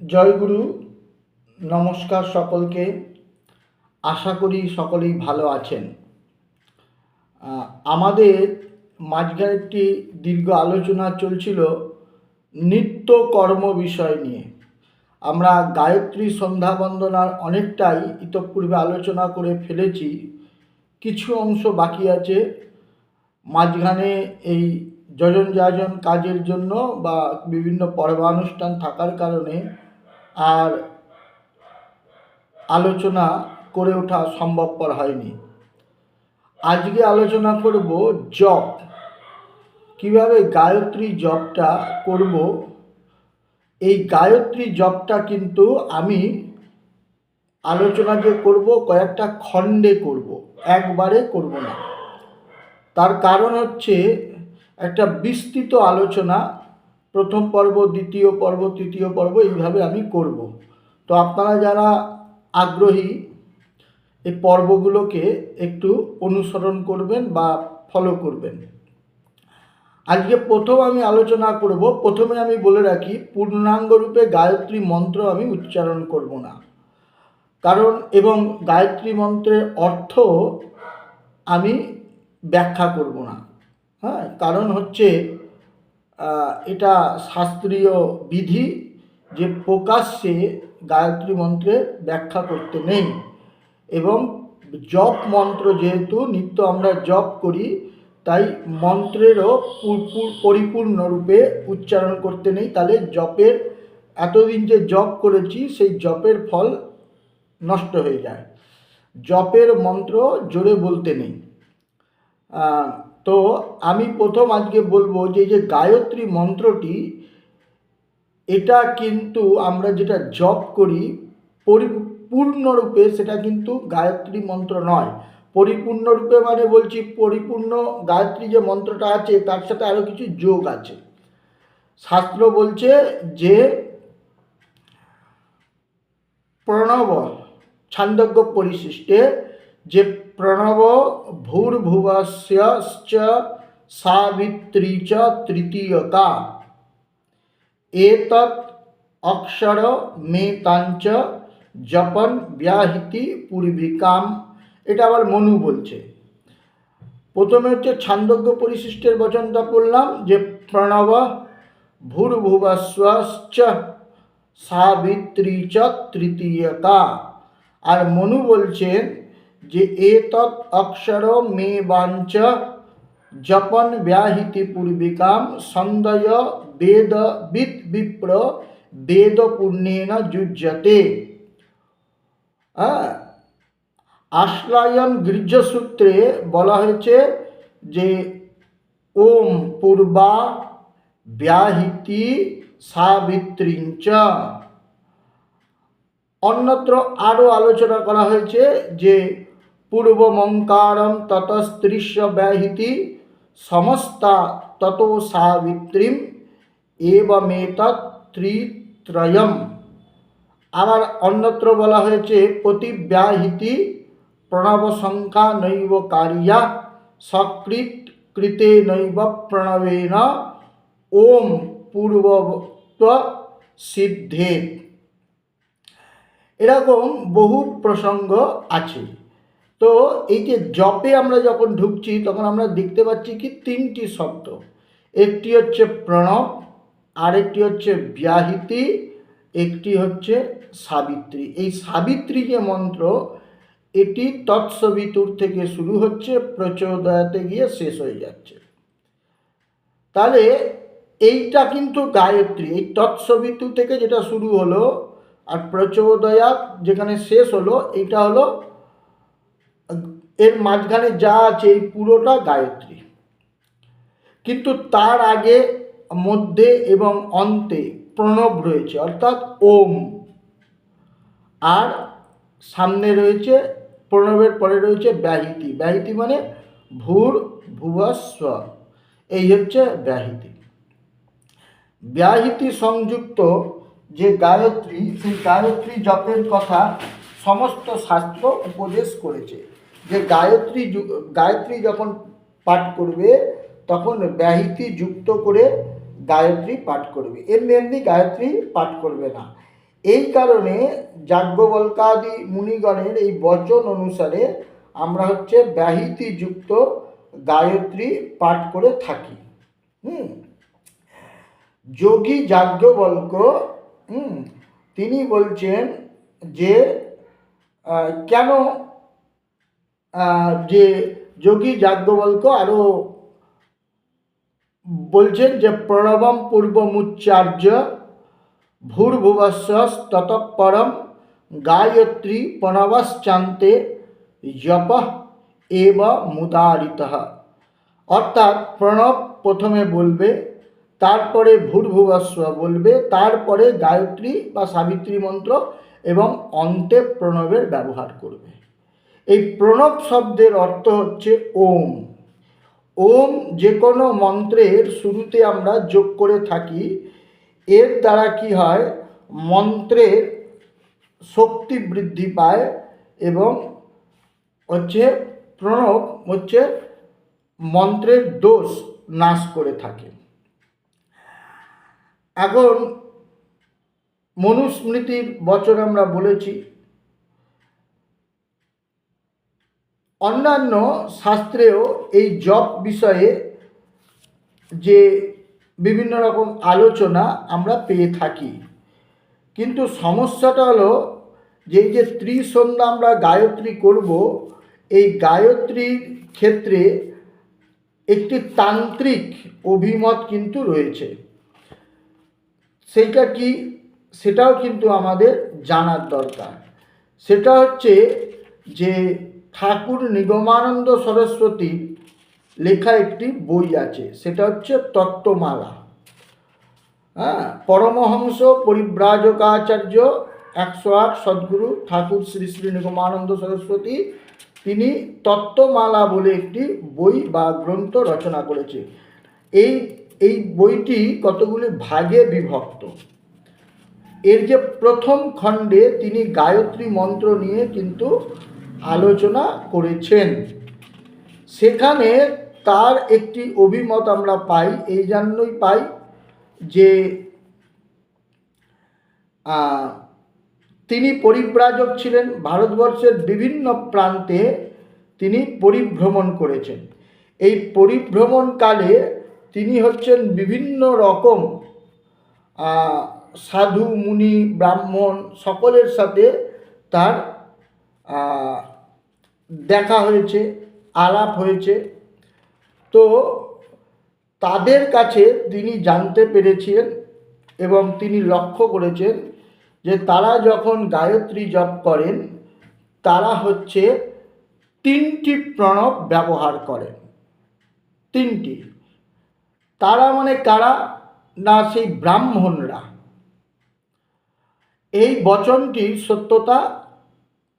জয়গুরু নমস্কার সকলকে। আশা করি সকলেই ভালো আছেন। আমাদের মাঝখানে একটি দীর্ঘ আলোচনা চলছিল নিত্য কর্ম বিষয় নিয়ে। আমরা গায়ত্রী সন্ধ্যা বন্দনার অনেকটাই ইতপূর্বে আলোচনা করে ফেলেছি। কিছু অংশ বাকি আছে। মাঝখানে এই যজন যাজন কাজের জন্য বা বিভিন্ন পর্বানুষ্ঠান থাকার কারণে আর আলোচনা করে ওঠা সম্ভবপর হয়নি। আজকে আলোচনা করব জপ। কীভাবে গায়ত্রী জপটা করব? এই গায়ত্রী জপটা কিন্তু আমি আলোচনা যে করব, কয়েকটা খণ্ডে করব, একবারে করব না। তার কারণ হচ্ছে একটা বিস্তৃত আলোচনা প্রথম পর্ব, দ্বিতীয় পর্ব, তৃতীয় পর্ব এইভাবে আমি করব। তো আপনারা যারা আগ্রহী, এই পর্বগুলোকে একটু অনুসরণ করবেন বা ফলো করবেন। আজকে প্রথম আমি আলোচনা করব, প্রথমে আমি বলে রাখি, পূর্ণাঙ্গ রূপে গায়ত্রী মন্ত্র আমি উচ্চারণ করব না। কারণ এবং গায়ত্রী মন্ত্রের অর্থ আমি ব্যাখ্যা করব না। হ্যাঁ কারণ হচ্ছে এটা শাস্ত্রীয় বিধি যে প্রকাশ্যে গায়ত্রী মন্ত্রের ব্যাখ্যা করতে নেই। এবং জপ মন্ত্র যেহেতু, নিত্য আমরা জপ করি, তাই মন্ত্রেরও পরিপূর্ণরূপে উচ্চারণ করতে নেই। তাহলে জপের, এতদিন যে জপ করেছি, সেই জপের ফল নষ্ট হয়ে যায়। জপের মন্ত্র জোরে বলতে নেই। তো আমি প্রথম আজকে বলব যে যে গায়ত্রী মন্ত্রটি, এটা কিন্তু আমরা যেটা জপ করি, পরিপূর্ণরূপে সেটা কিন্তু গায়ত্রী মন্ত্র নয়। পরিপূর্ণরূপে মানে বলছি পরিপূর্ণ গায়ত্রী যে মন্ত্রটা আছে, তার সাথে আরও কিছু যোগ আছে। শাস্ত্র বলছে যে, প্রণব, ছান্দজ্ঞ পরিশিষ্টে যে প্রণব ভূর্ভুবস্য সাবিত্রী চ তৃতীয়তা এতৎ অক্ষর মেতাঞ্চ জপন ব্যাহিতি পূর্বিকাম এটা আবার মনু বলছে। প্রথমে হচ্ছে ছান্দজ্ঞ পরিশিষ্টের বচনটা পড়লাম যে প্রণব ভূর্ভুবস্বশ্চ সাবিত্রী চ তৃতীয়তা। আর মনু বলছেন যে এতৎ অক্ষর মে বাঞ্চ জপন ব্যাহিতি পূর্বিকাম সন্দয় বেদ বিদ বিপ্র বেদ পুণ্যেন যুজ্যতে আশ্রয়ন গৃহ্যসূত্রে বলা হয়েছে যে ওম পূর্বা ব্যাহিতি সাবিত্রীঞ্চ অন্যত্র আরও আলোচনা করা হয়েছে যে পূর্বমঙ্কারম ততস্ত্রিশ্য ব্যাহিতি সমস্তা তত সাবিত্রীম এবমেতৎ ত্রিত্রয়ম আবার অন্যত্র বলা হয়েছে, প্রতিব্যাহিতি প্রণব সংখ্যা নৈব কারিয়া সকৃত কৃতে নৈব প্রণবেন, ওম পূর্বত্ব সিদ্ধে এরকম বহু প্রসঙ্গ আছে। তো এই যে জপে আমরা যখন ঢুকছি, তখন আমরা দেখতে পাচ্ছি কি তিনটি শব্দ। একটি হচ্ছে প্রণব, আরেকটি হচ্ছে ব্যাহিতি, একটি হচ্ছে সাবিত্রী। এই সাবিত্রী যে মন্ত্র, এটি তৎসবিতুর থেকে শুরু হচ্ছে, প্রচোদয়াতে গিয়ে শেষ হয়ে যাচ্ছে। তাহলে এইটা কিন্তু গায়ত্রী। এই তৎসবিতু থেকে যেটা শুরু হলো, আর প্রচোদয়া যেখানে শেষ হলো, এটা হলো এর মাঝখানে যা আছে এই পুরোটা গায়ত্রী। কিন্তু তার আগে মধ্যে এবং অন্তে প্রণব রয়েছে, অর্থাৎ ওম। আর সামনে রয়েছে, প্রণবের পরে রয়েছে ব্যাহিতি। ব্যাহিতি মানে ভূর ভুবস্ব। এই হচ্ছে ব্যাহিতি। ব্যাহিতি সংযুক্ত যে গায়ত্রী, সেই গায়ত্রী জপের কথা সমস্ত শাস্ত্র উপদেশ করেছে। যে গায়ত্রী গায়ত্রী যখন পাঠ করবে, তখন ব্যাহিতি যুক্ত করে গায়ত্রী পাঠ করবে। এমনি এমনি গায়ত্রী পাঠ করবে না। এই কারণে যাজ্ঞবল্কাদি মুনিগণের এই বচন অনুসারে আমরা হচ্ছে ব্যাহিতিযুক্ত গায়ত্রী পাঠ করে থাকি। হুম? যোগী যাজ্ঞবল্ক, হুম, তিনি বলছেন যে কেন যে যোগী যাজ্ঞবল্ক আরও বলছেন যে প্রণবম পূর্বমুচ্চার্য ভূর্ভুবস্ব ততঃপরম গায়ত্রী প্রণবশ্চান্তে জপ এব মুদারিত। অর্থাৎ প্রণব প্রথমে বলবে, তারপরে ভূর্ভুবস্ব বলবে, তারপরে গায়ত্রী বা সাবিত্রী মন্ত্র এবং অন্তে প্রণবের ব্যবহার করবে। এই প্রণব শব্দের অর্থ হচ্ছে ওম। ওম যে কোনো মন্ত্রের শুরুতে আমরা যোগ করে থাকি, এর দ্বারা কি হয়? মন্ত্রের শক্তি বৃদ্ধি পায় এবং হচ্ছে প্রণব হচ্ছে মন্ত্রের দোষ নাশ করে থাকে। এখন মনুস্মৃতির বচন আমরা বলেছি অন্যান্য শাস্ত্রেও এই জপ বিষয়ে যে বিভিন্ন রকম আলোচনা আমরা পেয়ে থাকি। কিন্তু সমস্যাটা হলো যে যে ত্রিসন্ধ্যা আমরা গায়ত্রী করব, এই গায়ত্রীর ক্ষেত্রে একটি তান্ত্রিক অভিমত কিন্তু রয়েছে। সেইটা কি? সেটাও কিন্তু আমাদের জানার দরকার। সেটা হচ্ছে যে ঠাকুর নিগমানন্দ সরস্বতী লেখা একটি বই আছে, সেটা হচ্ছে তত্ত্বমালা। হ্যাঁ পরমহংস পরিব্রাজকাচার্য একশো আট সদ্গুরু ঠাকুর শ্রী শ্রী নিগমানন্দ সরস্বতী, তিনি তত্ত্বমালা বলে একটি বই বা গ্রন্থ রচনা করেছে। এই এই বইটি কতগুলি ভাগে বিভক্ত? এর যে প্রথম খণ্ডে তিনি গায়ত্রী মন্ত্র নিয়ে কিন্তু আলোচনা করেছেন। সেখানে তার একটি অভিমত আমরা পাই, এই জন্যই পাই যে তিনি পরিব্রাজক ছিলেন। ভারতবর্ষের বিভিন্ন প্রান্তে তিনি পরিভ্রমণ করেছেন। এই পরিভ্রমণকালে তিনি হচ্ছেন বিভিন্ন রকম সাধু, মুনি, ব্রাহ্মণ সকলের সাথে তার দেখা হয়েছে, আলাপ হয়েছে। তো তাদের কাছে তিনি জানতে পেরেছিলেন এবং তিনি লক্ষ্য করেছেন যে তারা যখন গায়ত্রী জপ করেন, তারা হচ্ছে তিনটি প্রণব ব্যবহার করেন। তিনটি। তারা মানে কারা? না, সেই ব্রাহ্মণরা। এই বচনটির সত্যতা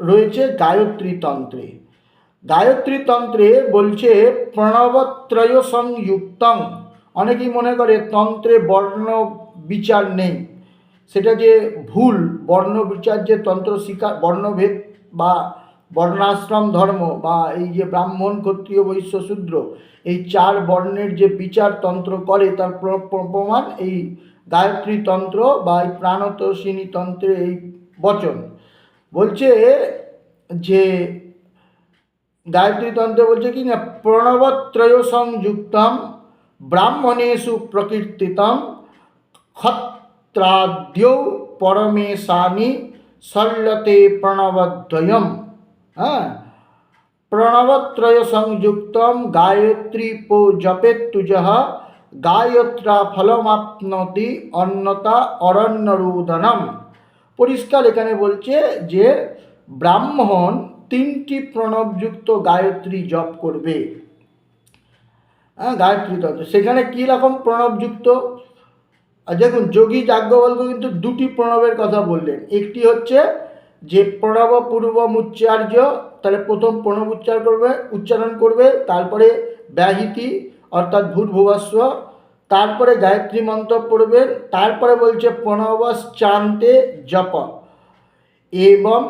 রয়েছে গায়ত্রী তন্ত্রে গায়ত্রী তন্ত্রে বলছে প্রণবত্রয় সংযুক্তং। অনেকেই মনে করে তন্ত্রে বর্ণ বিচার নেই। সেটা যে ভুল, বর্ণ বিচার যে তন্ত্র শিকার বর্ণভেদ বা বর্ণাশ্রম ধর্ম বা এই যে ব্রাহ্মণ, ক্ষত্রিয়, বৈশ্য, শূদ্র, এই চার বর্ণের যে বিচার তন্ত্র করে তার প্র- প্র- প্রমাণ এই গায়ত্রী তন্ত্র বা এই প্রাণতোষিনী তন্ত্রের এই বচন। বলছে, যে গায়ত্রী তন্ত্র বলছে কি না, প্রণবত্রয় সংযুক্তম, ব্রাহ্মণেষু প্রকীর্তিতম, ক্ষত্রাদ্যৌ পরমেশানি সল্লতে প্রণবদ্বয়ম। হ্যাঁ? প্রণবত্রয় সংযুক্তম, গায়ত্রী পো জপেত্তুজ গায়ত্রা ফলমাপ্নতি অন্নতা অরণ্যরুদনম পরিষ্কার এখানে বলছে যে ব্রাহ্মণ তিনটি প্রণবযুক্ত গায়ত্রী জপ করবে। হ্যাঁ গায়ত্রী তন্ত্র সেখানে কী রকম প্রণবযুক্ত? আর দেখুন, যোগী যাজ্ঞবল্ক কিন্তু দুটি প্রণবের কথা বললেন। একটি হচ্ছে যে প্রণব পূর্বম উচ্চার্য, তাহলে প্রথম প্রণব উচ্চার করবে, উচ্চারণ করবে, তারপরে ব্যাহিতি, অর্থাৎ ভূর্ভুবস্ব তারপরে গায়ত্রী মন্ত্র পড়বেন, তারপরে বলছে প্রণবস চান্তে জপ এবং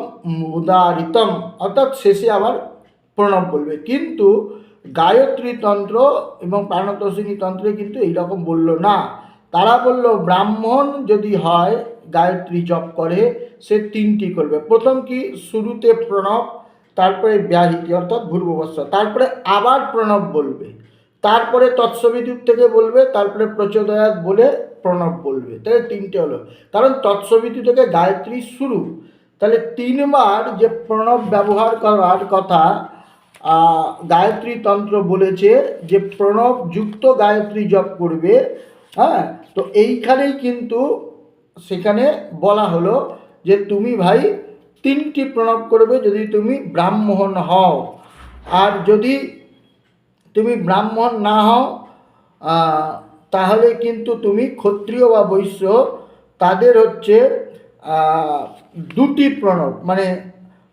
মুদারিতম। অর্থাৎ শেষে আবার প্রণব বলবে। কিন্তু গায়ত্রী তন্ত্র এবং প্রাণতোষিনী তন্ত্রে কিন্তু এইরকম বলল না। তারা বলল, ব্রাহ্মণ যদি হয়, গায়ত্রী জপ করে, সে তিনটি করবে। প্রথম কি? শুরুতে প্রণব, তারপরে ব্যাহিতি, অর্থাৎ ভূর্ভবস্ব তারপরে আবার প্রণব বলবে। তারপরে তৎসবিদ্যুৎ থেকে বলবে, তারপরে প্রচোদয়াত বলে প্রণব বলবে। তাহলে তিনটে হলো। কারণ তৎসবিদ্যু থেকে গায়ত্রী শুরু। তাহলে তিনবার যে প্রণব ব্যবহার করার কথা গায়ত্রী তন্ত্র বলেছে যে প্রণব যুক্ত গায়ত্রী জপ করবে। হ্যাঁ? তো এইখানেই কিন্তু সেখানে বলা হলো যে তুমি ভাই তিনটি প্রণব করবে যদি তুমি ব্রাহ্মণ হও। আর যদি তুমি ব্রাহ্মণ না হও তাহলে কিন্তু তুমি ক্ষত্রিয় বা বৈশ্য। তাদের হচ্ছে দুটি প্রণব মানে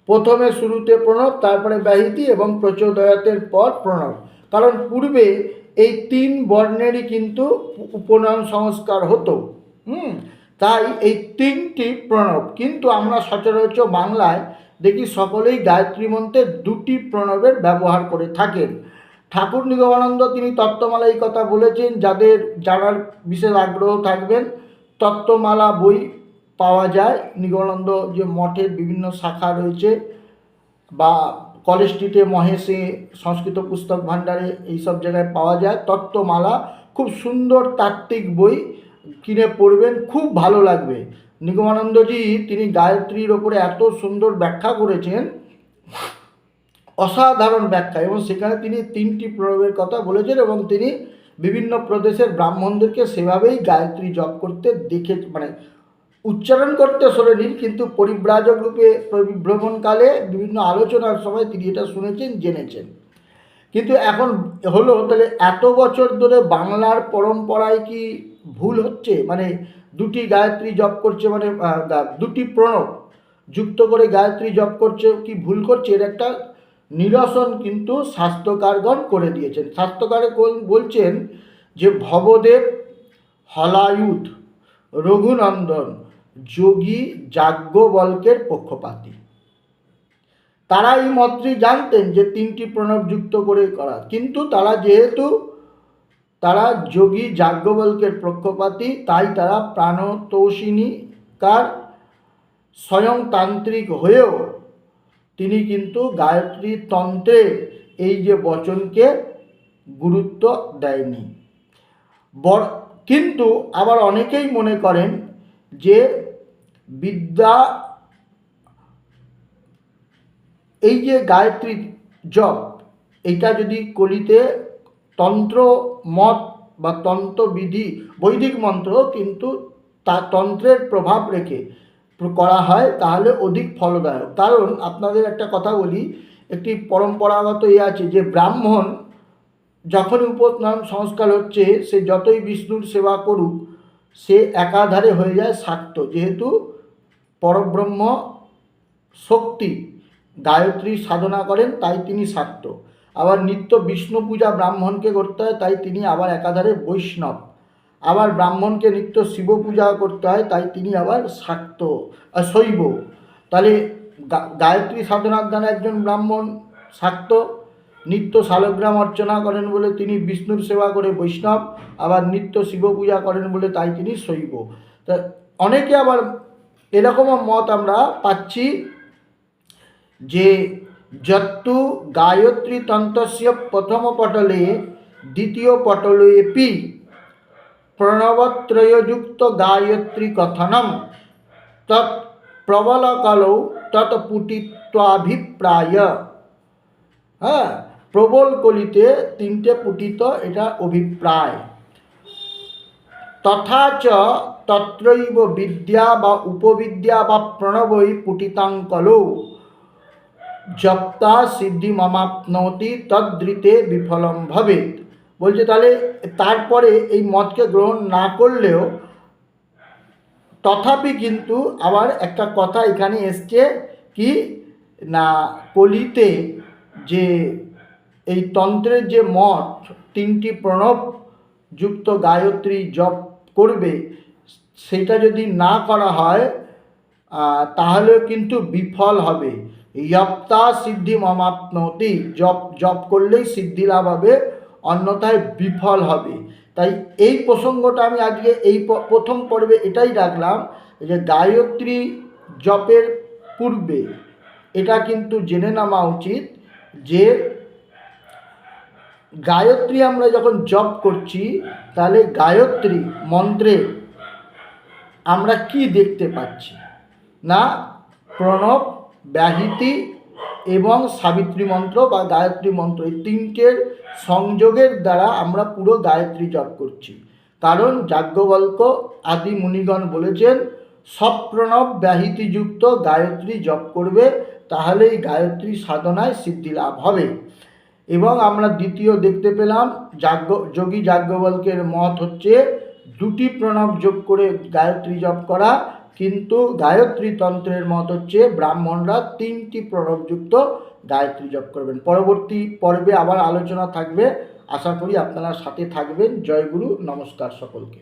প্রথমে শুরুতে প্রণব, তারপরে ব্যাহিতি এবং প্রচোদয়াতের পর প্রণব। কারণ পূর্বে এই তিন বর্ণেরই কিন্তু উপনয়ন সংস্কার হতো। হুম? তাই এই তিনটি প্রণব, কিন্তু আমরা সচরাচর বাংলায় দেখি সকলেই গায়ত্রী মন্ত্রে দুটি প্রণবের ব্যবহার করে থাকেন। ঠাকুর নিগমানন্দ তিনি তত্ত্বমালা এই কথা বলেছেন, যাদের জানার বিশেষ আগ্রহ থাকবেন, তত্ত্বমালা বই পাওয়া যায়। নিগমানন্দ যে মঠের বিভিন্ন শাখা রয়েছে বা কলেজ স্ট্রিটে, মহেশে, সংস্কৃত পুস্তক ভাণ্ডারে এইসব জায়গায় পাওয়া যায়। তত্ত্বমালা খুব সুন্দর তাত্ত্বিক বই, কিনে পড়বেন, খুব ভালো লাগবে। নিগমানন্দজি তিনি গায়ত্রীর ওপরে এত সুন্দর ব্যাখ্যা করেছেন অসাধারণ ব্যাখ্যা এবং সেখানে তিনি তিনটি প্রয়োগের কথা বলেছেন এবং তিনি বিভিন্ন প্রদেশের ব্রাহ্মণদেরকে সেভাবেই গায়ত্রী জপ করতে দেখে মানে উচ্চারণ করতে শোনেনি কিন্তু পরিব্রাজক রূপে ভ্রমণকালে বিভিন্ন আলোচনার সময় তিনি এটা শুনেছেন, জেনেছেন। কিন্তু এখন হলো, তাহলে এত বছর ধরে বাংলার পরম্পরায় কি ভুল হচ্ছে? মানে দুটি গায়ত্রী জপ করছে মানে দুটি প্রণব যুক্ত করে গায়ত্রী জপ করছে, কি ভুল করছে? এর একটা নিরসন কিন্তু স্বাস্থ্যকারগণ করে দিয়েছেন। স্বাস্থ্যকার বলছেন যে ভবদেব হলায়ুধ রঘুনন্দন, যোগী যাজ্ঞবল্কের পক্ষপাতী। তারা এই মতটি জানতেন যে তিনটি প্রণব যুক্ত করে করা। কিন্তু তারা যেহেতু তারা যোগী যাজ্ঞবল্কের পক্ষপাতী, তাই তারা প্রাণতোষিনীকার স্বয়ংতান্ত্রিক হয়েও তিনি কিন্তু গায়ত্রী তন্ত্রে এই যে বচনকে গুরুত্ব দেয়নি। বর, কিন্তু আবার অনেকেই মনে করেন যে বিদ্যা, এই যে গায়ত্রী জপ, এটা যদি কলিতে তন্ত্র মত বা তন্ত্রবিধি, বৈদিক মন্ত্র কিন্তু তা তন্ত্রের প্রভাব রেখে করা হয়, তাহলে অধিক ফলদায়ক। কারণ আপনাদের একটা কথা বলি, একটি পরম্পরাগত ইয়ে আছে যে ব্রাহ্মণ যখনই উপনয়ন সংস্কার হচ্ছে, সে যতই বিষ্ণুর সেবা করুক, সে একাধারে হয়ে যায় শাক্ত। যেহেতু পরব্রহ্ম শক্তি, গায়ত্রী সাধনা করেন, তাই তিনি শাক্ত। আবার নিত্য বিষ্ণু পূজা ব্রাহ্মণকে করতে হয়, তাই তিনি আবার একাধারে বৈষ্ণব। আবার ব্রাহ্মণকে নিত্য শিব পূজা করতে হয়, তাই তিনি আবার শাক্ত শৈব তাহলে গায়ত্রী সাধনার দ্বারা একজন ব্রাহ্মণ শাক্ত, নিত্য শালগ্রাম অর্চনা করেন বলে তিনি বিষ্ণুর সেবা করে বৈষ্ণব, আবার নিত্য শিব পূজা করেন বলে তাই তিনি শৈব। তা অনেকে আবার এরকমও মত আমরা পাচ্ছি যে যত্তু গায়ত্রী তন্ত্রস্য প্রথম পটলে, দ্বিতীয় পটলেপি। প্রণবত্রয়যুক্ত গায়ত্রী কথনম। তৎ প্রবলকালৌ তৎপুটিত্বাভিপ্রায় হ্যাঁ প্রবল কলিতে তিনটে পুটিত এটা অভিপ্রায়। তথা চ তত্রৈব বিদ্যা বা উপবিদ্যা বা প্রণবই পুটিতাঙ্কলৌ জপ্তা সিদ্ধি মমাপ্নতি তদ্রিতে বিফলম ভবেত বলছে তাহলে তারপরে এই মতকে গ্রহণ না করলেও তথাপি কিন্তু আবার একটা কথা এখানে এসছে কি না কলিতে যে এই তন্ত্রের যে মঠ তিনটি প্রণব যুক্ত গায়ত্রী জপ করবে সেটা যদি না করা হয় আহ, তাহলেও কিন্তু বিফল হবে। ইয়প্তা সিদ্ধি মমাপ্নতি জপ জপ করলেই সিদ্ধি লাভ হবে। অন্যথায় বিফল হবে। তাই এই প্রসঙ্গটা আমি আজকে এই প্রথম পর্বে এটাই রাখলাম যে গায়ত্রী জপের পূর্বে এটা কিন্তু জেনে নেওয়া উচিত যে গায়ত্রী আমরা যখন জপ করছি, তাহলে গায়ত্রী মন্ত্রে আমরা কি দেখতে পাচ্ছি? না, প্রণব, ব্যাহিতি এবং সাবিত্রী মন্ত্র বা গায়ত্রী মন্ত্র এই তিনটের সংযোগের দ্বারা আমরা পুরো গায়ত্রী জপ করছি। কারণ যাজ্ঞবল্ক আদি মুনিগণ বলেছেন সপ্রণব ব্যাহিতিযুক্ত গায়ত্রী জপ করবে তাহলে এই গায়ত্রী সাধনায় সিদ্ধি লাভ হবে। এবং আমরা দ্বিতীয় দেখতে পেলাম, যাজ্ঞ, যোগী যাজ্ঞবল্কের মত হচ্ছে, দুটি প্রণব যোগ করে গায়ত্রী জপ করা কিন্তু গায়ত্রী তন্ত্রের মত হচ্ছে ব্রাহ্মণরা তিনটি প্রণবযুক্ত গায়ত্রী জপ করবেন। পরবর্তী পর্বে আবার আলোচনা থাকবে। আশা করি আপনারা সাথে থাকবেন। জয়গুরু নমস্কার সকলকে।